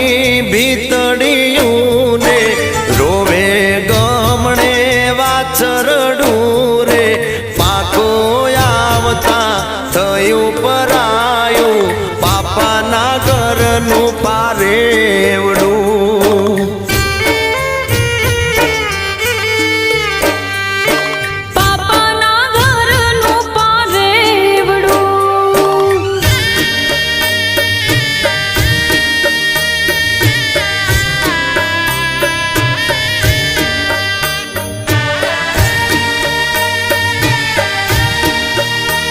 ની ભીતડિયું ને રોવે ગમણે વાછરડું રે પાકો આવતા થયું પરાયું. પાપાના ઘરનું પારે